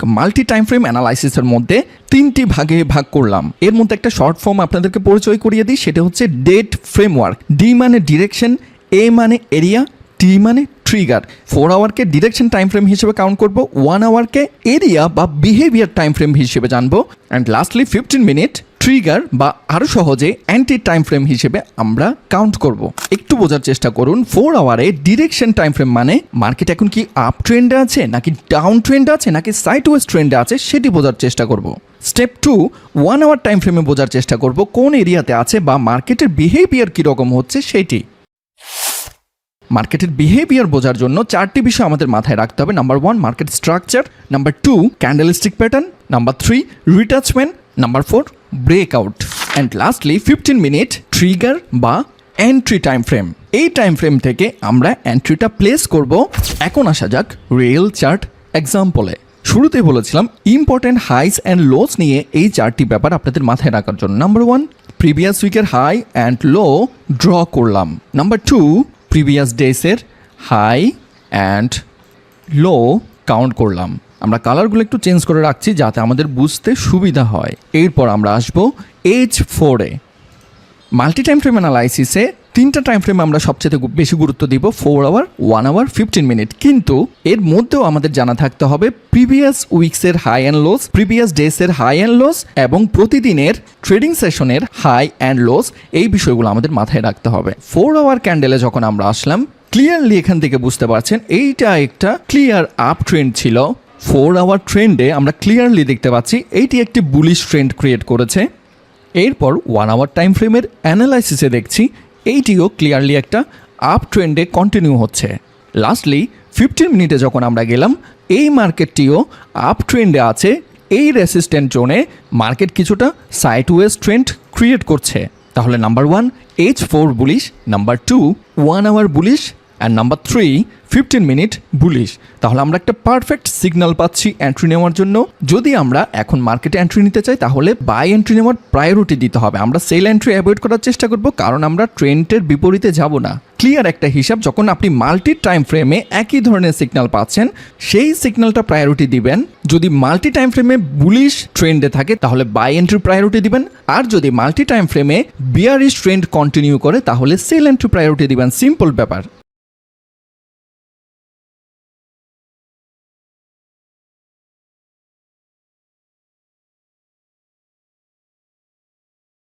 Multi time frame অ্যানালাইসিসের মধ্যে তিনটি ভাগে ভাগ করলাম। এর মধ্যে একটা শর্ট ফর্ম আপনাদেরকে পরিচয় করিয়ে দিই, সেটা হচ্ছে ডেট ফ্রেমওয়ার্ক ডি মানে ডিরেকশন এ মানে এরিয়া টি মানে ট্রিগার ফোর আওয়ারকে ডিরেকশন টাইম ফ্রেম হিসেবে কাউন্ট করব ওয়ান আওয়ারকে এরিয়া বা বিহেভিয়ার টাইম ফ্রেম হিসেবে জানব। And lastly fifteen minute trigger বা আরও সহজে অ্যান্টি টাইম ফ্রেম হিসেবে আমরা কাউন্ট করব। একটু বোঝার চেষ্টা করুন ফোর আওয়ারে ডিরেকশন টাইম ফ্রেম মানে মার্কেট এখন কি আপ ট্রেন্ডে আছে, নাকি ডাউন ট্রেন্ডে আছে, নাকি সাইড ওয়েস্ট ট্রেন্ডে আছে, সেটি বোঝার চেষ্টা করব। Step two one hour time ফ্রেমে বোঝার চেষ্টা করব, কোন এরিয়াতে আছে বা মার্কেটের বিহেভিয়ার কীরকম হচ্ছে সেটি। মার্কেটের বিহেভিয়ার বোঝার জন্য চারটি বিষয় আমাদের মাথায় রাখতে হবে। Number one market structure number two candlestick pattern number three retracement number four breakout and lastly fifteen minute trigger বা এন্ট্রি টাইম ফ্রেম এই টাইম ফ্রেম থেকে আমরা এন্ট্রিটা প্লেস করব। এখন আসা যাক রিয়েল চার্ট এক্সাম্পলে শুরুতেই বলেছিলাম ইম্পর্টেন্ট হাইস অ্যান্ড লোস নিয়ে এই চারটি ব্যাপার আপনাদের মাথায় রাখার জন্য। নাম্বার ওয়ান প্রিভিয়াস উইকের হাই অ্যান্ড লো ড্র করলাম। নাম্বার টু প্রিভিয়াস ডেসের হাই অ্যান্ড লো কাউন্ট করলাম। আমরা কালারগুলো একটু চেঞ্জ করে রাখছি যাতে আমাদের বুঝতে সুবিধা হয়। এরপর আমরা আসব এইচ ফোরে মাল্টি টাইম ফ্রেম অ্যানালাইসিসে তিনটা টাইম ফ্রেম আমরা সবচেয়ে বেশি গুরুত্ব দিব four hour one hour fifteen minute কিন্তু এর মধ্যেও আমাদের জানা থাকতে হবে প্রিভিয়াস উইকসের হাই অ্যান্ড লোস প্রিভিয়াস ডেসের হাই অ্যান্ড লোস এবং প্রতিদিনের ট্রেডিং সেশনের হাই অ্যান্ড লোস এই বিষয়গুলো আমাদের মাথায় রাখতে হবে। ফোর আওয়ার ক্যান্ডেলে যখন আমরা আসলাম ক্লিয়ারলি এখান থেকে বুঝতে পারছেন, এইটা একটা ক্লিয়ার আপ ট্রেন্ড ছিল। ফোর আওয়ার ট্রেন্ডে আমরা ক্লিয়ারলি দেখতে পাচ্ছি এইটি একটি বুলিশ ট্রেন্ড ক্রিয়েট করেছে। এরপর ওয়ান আওয়ার টাইম ফ্রেমের অ্যানালাইসিসে দেখছি এইটিও ক্লিয়ারলি একটা আপ ট্রেন্ডে কন্টিনিউ হচ্ছে। লাস্টলি ফিফটিন মিনিটে যখন আমরা গেলাম, এই মার্কেটটিও আপ ট্রেন্ডে আছে, এই রেসিস্ট্যান্ট জোনে মার্কেট কিছুটা সাইড ওয়েস্ট ট্রেন্ড ক্রিয়েট করছে। তাহলে number one H four bullish number two one hour bullish and number three fifteen minute bullish তাহলে আমরা একটা পারফেক্ট সিগনাল পাচ্ছি এন্ট্রি নেওয়ার জন্য। যদি আমরা এখন মার্কেটে এন্ট্রি নিতে চাই, তাহলে বাই এন্ট্রি নেওয়ার প্রায়োরিটি দিতে হবে। আমরা সেল এন্ট্রি অ্যাভয়েড করার চেষ্টা করব, কারণ আমরা ট্রেন্ডের বিপরীতে যাব না। ক্লিয়ার একটা হিসাব, যখন আপনি মাল্টি টাইম ফ্রেমে একই ধরনের সিগনাল পাচ্ছেন, সেই সিগনালটা প্রায়োরিটি দিবেন। যদি মাল্টি টাইম ফ্রেমে বুলিশ ট্রেন্ডে থাকে, তাহলে বাই এন্ট্রি প্রায়োরিটি দিবেন। আর যদি মাল্টি টাইম ফ্রেমে বিয়ারিশ ট্রেন্ড কন্টিনিউ করে, তাহলে সেল এন্ট্রি প্রায়োরিটি দিবেন। সিম্পল ব্যাপার।